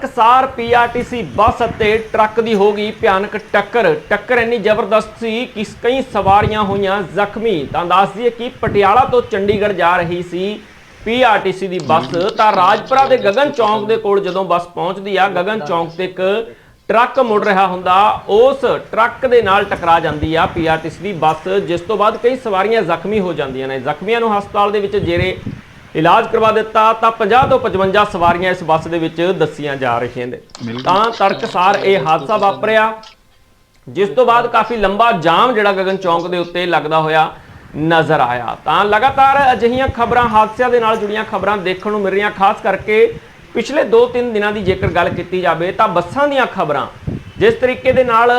ਟਕਸਾਰ PRTC bus ਅਤੇ truck ਦੀ ਹੋ ਗਈ ਭਿਆਨਕ ਟੱਕਰ। ਟੱਕਰ ਇੰਨੀ ਜ਼ਬਰਦਸਤ ਸੀ ਕਿ ਕਈ ਸਵਾਰੀਆਂ ਹੋਈਆਂ ਜ਼ਖਮੀ। ਤਾਂ ਦੱਸ ਦਈਏ ਕਿ ਪਟਿਆਲਾ ਤੋਂ ਚੰਡੀਗੜ੍ਹ ਜਾ ਰਹੀ ਸੀ ਪੀਆਰਟੀਸੀ ਦੀ ਬੱਸ। ਤਾਂ ਰਾਜਪੁਰਾ ਦੇ ਗਗਨ ਚੌਂਕ ਦੇ ਕੋਲ ਜਦੋਂ ਬੱਸ ਪਹੁੰਚਦੀ ਆ, ਗਗਨ ਚੌਂਕ ਤੇ ਇੱਕ ਟਰੱਕ ਮੁੜ ਰਿਹਾ ਹੁੰਦਾ। ਉਸ ਟਰੱਕ ਦੇ ਨਾਲ ਟਕਰਾ ਜਾਂਦੀ ਆ ਪੀਆਰਟੀਸੀ ਦੀ ਬੱਸ, ਜਿਸ ਤੋਂ ਬਾਅਦ ਕਈ ਸਵਾਰੀਆਂ ਜ਼ਖਮੀ ਹੋ ਜਾਂਦੀਆਂ ਨੇ। ਜ਼ਖਮੀਆਂ ਨੂੰ ਹਸਪਤਾਲ ਦੇ ਵਿੱਚ ਜੇਰੇ ਇਲਾਜ ਕਰਵਾ ਦਿੱਤਾ ਤਾਂ 50 ਤੋਂ 55 ਸਵਾਰੀਆਂ ਇਸ ਬੱਸ ਦੇ ਵਿੱਚ ਦੱਸੀਆਂ ਜਾ ਰਹੀਆਂ ਨੇ। ਤਾਂ ਤੜਕਸਾਰ ਇਹ ਹਾਦਸਾ ਵਾਪਰਿਆ ਜਿਸ ਤੋਂ ਬਾਅਦ ਕਾਫੀ ਲੰਬਾ ਜਾਮ ਜਿਹੜਾ ਗਗਨ ਚੌਂਕ ਦੇ ਉੱਤੇ ਲੱਗਦਾ ਹੋਇਆ ਨਜ਼ਰ ਆਇਆ। ਤਾਂ ਲਗਾਤਾਰ ਅਜਿਹੀਆਂ ਖਬਰਾਂ ਹਾਦਸਿਆਂ ਦੇ ਨਾਲ ਜੁੜੀਆਂ ਖਬਰਾਂ ਦੇਖਣ ਨੂੰ ਮਿਲ ਰਹੀਆਂ ਖਾਸ ਕਰਕੇ ਪਿਛਲੇ 2-3 ਦਿਨਾਂ ਦੀ ਜੇਕਰ ਗੱਲ ਕੀਤੀ ਜਾਵੇ ਤਾਂ ਬੱਸਾਂ ਦੀਆਂ ਖਬਰਾਂ ਜਿਸ ਤਰੀਕੇ ਦੇ ਨਾਲ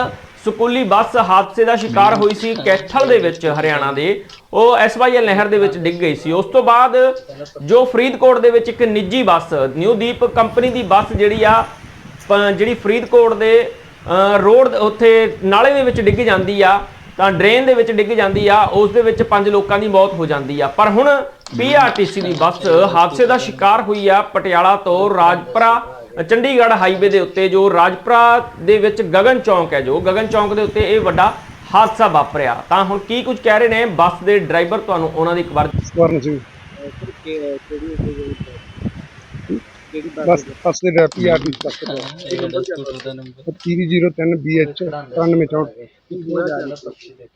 ਸਕੂਲੀ ਬੱਸ ਹਾਦਸੇ ਦਾ ਸ਼ਿਕਾਰ ਹੋਈ ਸੀ ਕੈਥਲ ਦੇ ਵਿੱਚ, ਹਰਿਆਣਾ ਦੇ। ਉਹ ਐਸਵਾਈਐਲ ਨਹਿਰ ਦੇ ਵਿੱਚ ਡਿੱਗ ਗਈ ਸੀ। ਉਸ ਤੋਂ ਬਾਅਦ ਜੋ ਫਰੀਦਕੋਟ ਦੇ ਵਿੱਚ ਇੱਕ ਨਿੱਜੀ ਬੱਸ ਨਿਊ ਦੀਪ ਕੰਪਨੀ ਦੀ ਬੱਸ ਜਿਹੜੀ ਆ ਜਿਹੜੀ ਫਰੀਦਕੋਟ ਦੇ ਰੋਡ ਉੱਥੇ ਨਾਲੇ ਦੇ ਵਿੱਚ ਡਿੱਗ ਜਾਂਦੀ ਆ, ਤਾਂ ਡਰੇਨ ਦੇ ਵਿੱਚ ਡਿੱਗ ਜਾਂਦੀ ਆ, ਉਸ ਦੇ ਵਿੱਚ ਪੰਜ ਲੋਕਾਂ ਦੀ ਮੌਤ ਹੋ ਜਾਂਦੀ ਆ। ਪਰ ਹੁਣ ਪੀਆਰਟੀਸੀ ਦੀ ਬੱਸ ਹਾਦਸੇ ਦਾ ਸ਼ਿਕਾਰ ਹੋਈ ਆ ਪਟਿਆਲਾ ਤੋਂ ਰਾਜਪੁਰਾ ਚੰਡੀਗੜ੍ਹ ਹਾਈਵੇ ਦੇ ਉੱਤੇ ਜੋ ਰਾਜਪੁਰਾ ਦੇ ਵਿੱਚ ਗਗਨ ਚੌਂਕ ਹੈ ਜੋ, ਗਗਨ ਚੌਂਕ ਦੇ ਉੱਤੇ ਇਹ ਵੱਡਾ ਹਾਦਸਾ ਵਾਪਰਿਆ। ਤਾਂ ਹੁਣ ਕੀ ਕੁਝ ਕਹਿ ਰਹੇ ਨੇ ਬੱਸ ਦੇ ਡਰਾਈਵਰ ਤੁਹਾਨੂੰ ਉਹਨਾਂ ਦੀ ਇੱਕ ਵਾਰ ਸਵਰਨ ਸਿੰਘ ਬਸ ਫਸਟ ਦੇ ਰੈਪੀ ਆਰ ਦੀ ਬਸ ਪੀਵੀ 03 BH 9364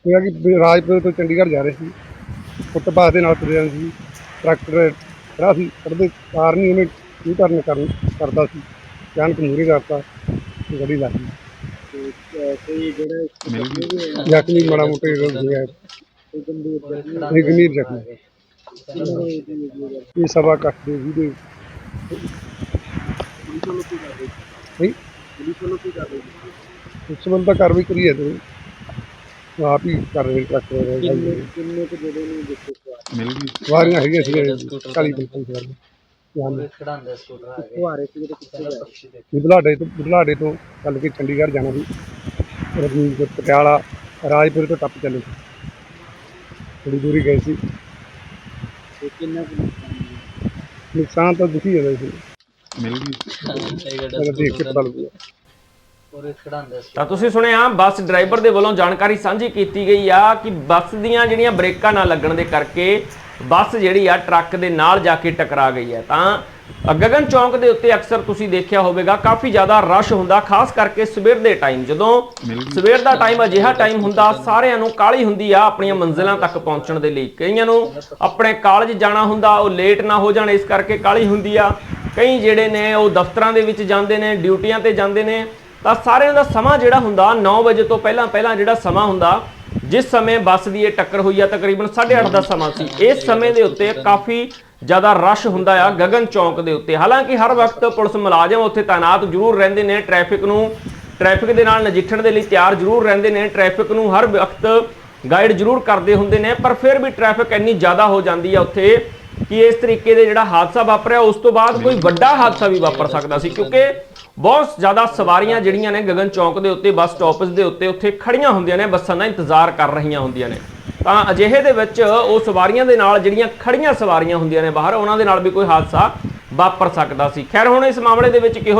ਹੋਇਆ ਕਿ ਰਾਜਪੁਰ ਤੋਂ ਚੰਡੀਗੜ੍ਹ ਜਾ ਰਹੇ ਸੀ। ਫੁੱਟਪਾਥ ਦੇ ਨਾਲ ਤੁਰੇ ਜਾਂਦੇ ਸੀ ਟਰੈਕਟਰ ਖੜਾ ਸੀ, ਕੱਢਦੇ ਕਾਰ ਨਹੀਂ, ਉਹਨੇ ਕੀ ਕਰਨ ਕਰਨ ਕਰਦਾ ਸੀ? ਅਚਾਨਕ ਮੂਰੇ ਕਰਤਾ ਗੱਡੀ ਲੱਗ ਗਈ। ਜ਼ਖਮੀ ਮਾੜਾ ਮੋਟੇ ਰੋਗ ਹੋਇਆ ਇਹ ਗੰਭੀਰ ਜ਼ਖਮੀ ਇਹ ਸਵਾ ਕੱਟ ਦੇ ਵੀਡੀਓ। ਨਹੀਂ। ਉਸ ਸੰਬੰਧ ਤਾਂ ਕਾਰਵਾਈ ਕਰੀ ਹੈ ਤੇ ਆਪ ਹੀ ਕਰ ਰਹੇ ਟਰੱਕ ਕਿੰਨੇ ਕੁ ਜਿਹੜੇ ਨੂੰ ਦੇਖੋ ਵਾਰੀਆਂ ਹੈਗੀਆਂ ਸੀ ਕਾਲੀ ਬਿਲਕੁਲ ਸਰ ਇਹ ਖੜਾਉਂਦੇ ਸਕੂਟਰ ਆ ਗਏ। ਫੁਹਾਰੇ ਸੀ ਤੇ ਬੁਢਲਾਡੇ ਤੋਂ ਬੁਢਲਾਡੇ ਤੋਂ ਚੱਲ ਕੇ ਚੰਡੀਗੜ੍ਹ ਜਾਣਾ ਸੀ। ਰਜਨੀਤ ਪਟਿਆਲਾ ਰਾਜਪੁਰ ਤੋਂ ਟੱਪ ਚੱਲੇ। ਸੀ ਥੋੜੀ ਦੂਰੀ ਗਏ ਸੀ। ਤੇ ਕਿੰਨਾ ਕੁ ਨੁਕਸਾਨ ਹੋਇਆ? ਨੁਕਸਾਨ ਤਾਂ ਦੁਖੀ ਹੋਇਆ ਸੀ। ਇਹ ਗੱਡਾ ਅਗਰ ਦੇਖ ਕੇ ਪਤਾ ਲੱਗੂਗਾ। ਖੜਾਉਂਦੇ ਤਾਂ ਤੁਸੀਂ ਸੁਣਿਆ ਬੱਸ ਡਰਾਈਵਰ ਦੇ ਵੱਲੋਂ ਜਾਣਕਾਰੀ ਸਾਂਝੀ ਕੀਤੀ ਗਈ ਆ ਕਿ ਬੱਸ ਦੀਆਂ ਜਿਹੜੀਆਂ ਬ੍ਰੇਕਾਂ ਨਾ ਲੱਗਣ ਦੇ ਕਰਕੇ ਬੱਸ ਜਿਹੜੀ ਆ ਟਰੱਕ ਦੇ ਨਾਲ ਜਾ ਕੇ ਟਕਰਾ ਗਈ ਹੈ। ਤਾਂ ਗਗਨ ਚੌਂਕ ਦੇ ਉੱਤੇ ਅਕਸਰ ਤੁਸੀਂ ਦੇਖਿਆ ਹੋਵੇਗਾ ਕਾਫੀ ਜ਼ਿਆਦਾ ਰਸ਼ ਹੁੰਦਾ ਖਾਸ ਕਰਕੇ ਸਵੇਰ ਦੇ ਟਾਈਮ। ਜਦੋਂ ਸਵੇਰ ਦਾ ਟਾਈਮ ਅਜਿਹਾ ਟਾਈਮ ਹੁੰਦਾ ਸਾਰਿਆਂ ਨੂੰ ਕਾਹਲੀ ਹੁੰਦੀ ਆ ਆਪਣੀਆਂ ਮੰਜ਼ਿਲਾਂ ਤੱਕ ਪਹੁੰਚਣ ਦੇ ਲਈ। ਕਈਆਂ ਨੂੰ ਆਪਣੇ ਕਾਲਜ ਜਾਣਾ ਹੁੰਦਾ ਉਹ ਲੇਟ ਨਾ ਹੋ ਜਾਣ ਇਸ ਕਰਕੇ ਕਾਹਲੀ ਹੁੰਦੀ ਆ। ਕਈ ਜਿਹੜੇ ਨੇ ਉਹ ਦਫ਼ਤਰਾਂ ਦੇ ਵਿੱਚ ਜਾਂਦੇ ਨੇ ਡਿਊਟੀਆਂ ਤੇ ਜਾਂਦੇ ਨੇ। ਤਾਂ ਸਾਰਿਆਂ ਦਾ ਸਮਾਂ ਜਿਹੜਾ ਹੁੰਦਾ 9 ਵਜੇ ਤੋਂ ਪਹਿਲਾਂ ਪਹਿਲਾਂ ਜਿਹੜਾ ਸਮਾਂ ਹੁੰਦਾ ਜਿਸ ਸਮੇਂ ਬੱਸ ਦੀ ਇਹ ਟੱਕਰ ਹੋਈ ਆ ਤਕਰੀਬਨ 8:30 ਦਾ ਸਮਾਂ ਸੀ, ਇਸ ਸਮੇਂ ਦੇ ਉੱਤੇ ਕਾਫੀ ਜ਼ਿਆਦਾ ਰਸ਼ ਹੁੰਦਾ ਆ ਗਗਨ ਚੌਂਕ ਦੇ ਉੱਤੇ। ਹਾਲਾਂਕਿ ਹਰ ਵਕਤ ਪੁਲਿਸ ਮੁਲਾਜ਼ਮ ਉੱਥੇ ਤਾਇਨਾਤ ਜ਼ਰੂਰ ਰਹਿੰਦੇ ਨੇ, ਟ੍ਰੈਫਿਕ ਨੂੰ, ਟ੍ਰੈਫਿਕ ਦੇ ਨਾਲ ਨਜਿੱਠਣ ਦੇ ਲਈ ਤਿਆਰ ਜ਼ਰੂਰ ਰਹਿੰਦੇ ਨੇ, ਟ੍ਰੈਫਿਕ ਨੂੰ ਹਰ ਵਕਤ ਗਾਈਡ ਜ਼ਰੂਰ ਕਰਦੇ ਹੁੰਦੇ ਨੇ, ਪਰ ਫਿਰ ਵੀ ਟ੍ਰੈਫਿਕ ਇੰਨੀ ਜ਼ਿਆਦਾ ਹੋ ਜਾਂਦੀ ਆ ਉੱਥੇ ਕਿ ਇਸ ਤਰੀਕੇ ਦੇ ਜਿਹੜਾ ਹਾਦਸਾ ਵਾਪਰਿਆ, ਉਸ ਤੋਂ ਬਾਅਦ ਕੋਈ ਵੱਡਾ ਹਾਦਸਾ ਵੀ ਵਾਪਰ ਸਕਦਾ ਸੀ, ਕਿਉਂਕਿ ਬਹੁਤ ਜ਼ਿਆਦਾ ਸਵਾਰੀਆਂ ਜਿਹੜੀਆਂ ਨੇ ਗਗਨ ਚੌਂਕ ਦੇ ਉੱਤੇ, ਬੱਸ ਸਟਾਪਸ ਦੇ ਉੱਤੇ, ਉੱਥੇ ਖੜੀਆਂ ਹੁੰਦੀਆਂ ਨੇ, ਬੱਸਾਂ ਦਾ ਇੰਤਜ਼ਾਰ ਕਰ ਰਹੀਆਂ ਹੁੰਦੀਆਂ ਨੇ। ਤਾਂ ਅਜਿਹੇ ਦੇ ਵਿੱਚ ਉਹ ਸਵਾਰੀਆਂ ਦੇ ਨਾਲ ਜਿਹੜੀਆਂ ਖੜੀਆਂ ਸਵਾਰੀਆਂ ਹੁੰਦੀਆਂ ਨੇ ਬਾਹਰ, ਉਹਨਾਂ ਦੇ ਨਾਲ ਵੀ ਕੋਈ ਹਾਦਸਾ ਵਾਪਰ ਸਕਦਾ ਸੀ। ਖੈਰ, ਹੁਣ ਇਸ ਮਾਮਲੇ ਦੇ ਵਿੱਚ ਕਿਹੋ